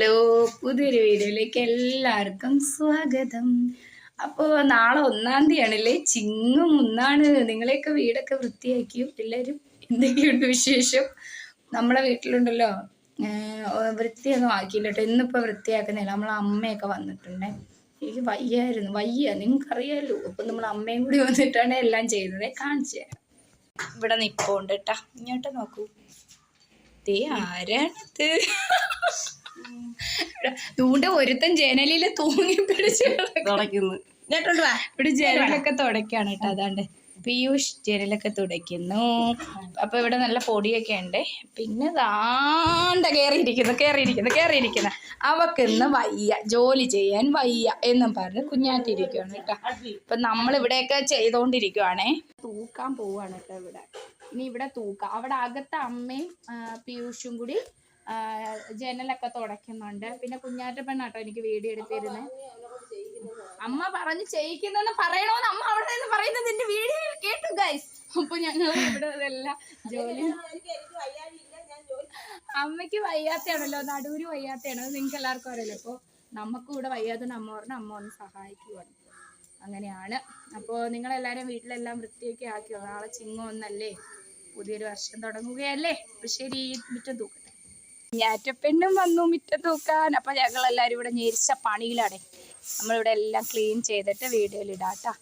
Hello പുതിയൊരു വീഡിയോയിലേക്ക് എല്ലാവർക്കും സ്വാഗതം. അപ്പോൾ നാളെ ഒന്നാം തീയതിയാണല്ലേ? ചിങ്ങും ഒന്നാണ്. നിങ്ങളെയൊക്കെ വീടൊക്കെ വൃത്തിയാക്കിയും എല്ലാവരും എന്തൊക്കെയുണ്ട് വിശേഷം? നമ്മളെ വീട്ടിലുണ്ടല്ലോ. വൃത്തിയൊന്നും ആക്കിയില്ല കേട്ടോ ഇന്നിപ്പോൾ വൃത്തിയാക്കുന്നില്ല. നമ്മളെ അമ്മയൊക്കെ വന്നിട്ടുണ്ടേ. എനിക്ക് വയ്യായിരുന്നു. വയ്യ. നിങ്ങൾക്കറിയാലോ. അപ്പം നമ്മൾ അമ്മയും കൂടി വന്നിട്ടാണ് എല്ലാം ചെയ്യുന്നത്. കാണിച്ചു തരാം. ഇവിടെ നിൽപ്പുണ്ട് കേട്ടാ ഇങ്ങോട്ട് നോക്കൂ. ദേ ആരാണിത്? തൂണ്ട ഒരുത്തൻ ജനലിൽ തൂങ്ങി പിടിച്ച്. തുടയ്ക്കുന്നു. ഇവിടെ ജനലൊക്കെ തുടക്കാണ് കേട്ടോ അതാണ്ട്. പീയൂഷ് ജനലൊക്കെ തുടയ്ക്കുന്നു. അപ്പൊ ഇവിടെ നല്ല പൊടിയൊക്കെ ഉണ്ട്. പിന്നെ ദാണ്ട കയറിയിരിക്കുന്നു കയറിയിരിക്കുന്നു കയറിയിരിക്കുന്നു അവക്ക് ഇന്ന് വയ്യ ജോലി ചെയ്യാൻ വയ്യ എന്നും പറഞ്ഞ് കുഞ്ഞാറ്റിരിക്കുകയാണ് കേട്ടോ. അപ്പൊ നമ്മൾ ഇവിടെയൊക്കെ ചെയ്തോണ്ടിരിക്കുവാണേ. തൂക്കാൻ പോവാണ് കേട്ടോ ഇവിടെ. ഇനി ഇവിടെ തൂക്കാം. അവിടെ അകത്ത് അമ്മയും പീയൂഷും കൂടി ജനലൊക്കെ തുടയ്ക്കുന്നുണ്ട്. പിന്നെ കുഞ്ഞാറ്റ പെണ്ണാട്ടോ എനിക്ക് വീഡിയോ എടുത്തിരുന്നത് അമ്മ പറഞ്ഞു ചെയ്യിക്കുന്നെന്ന് പറയണോന്ന് അമ്മ അവിടെ നിന്ന് പറയുന്നത് എന്റെ വീഡിയോ കേട്ടു ഗൈസ് അപ്പൊ ഞങ്ങൾ ഇവിടെ ഇതെല്ലാം ജോലി അമ്മയ്ക്ക് വയ്യാത്തയാണല്ലോ നടൂര് വയ്യാത്തയാണ്. അത് നിങ്ങൾക്ക് എല്ലാവർക്കും അറിയാലോ. അപ്പോൾ നമുക്ക് ഇവിടെ വയ്യാത്ത അമ്മ പറഞ്ഞ അമ്മ ഒന്ന് സഹായിക്കുവാണ് അങ്ങനെയാണ്. അപ്പോൾ നിങ്ങളെല്ലാവരും വീട്ടിലെല്ലാം വൃത്തിയൊക്കെ ആക്കിയോ? നാളെ ചിങ്ങം ഒന്നല്ലേ? പുതിയൊരു വർഷം തുടങ്ങുകയല്ലേ? അപ്പൊ ശരി മുറ്റം തൂക്കട്ടെ. ഞാറ്റപ്പെണ്ണും വന്നു മുറ്റം തൂക്കാൻ. അപ്പൊ ഞങ്ങൾ എല്ലാരും ഇവിടെ ഞെരിച്ച പണിയിലാണ്. നമ്മളിവിടെ എല്ലാം ക്ലീൻ ചെയ്തിട്ട് വീഡിയോയിൽ ഇടാട്ടാ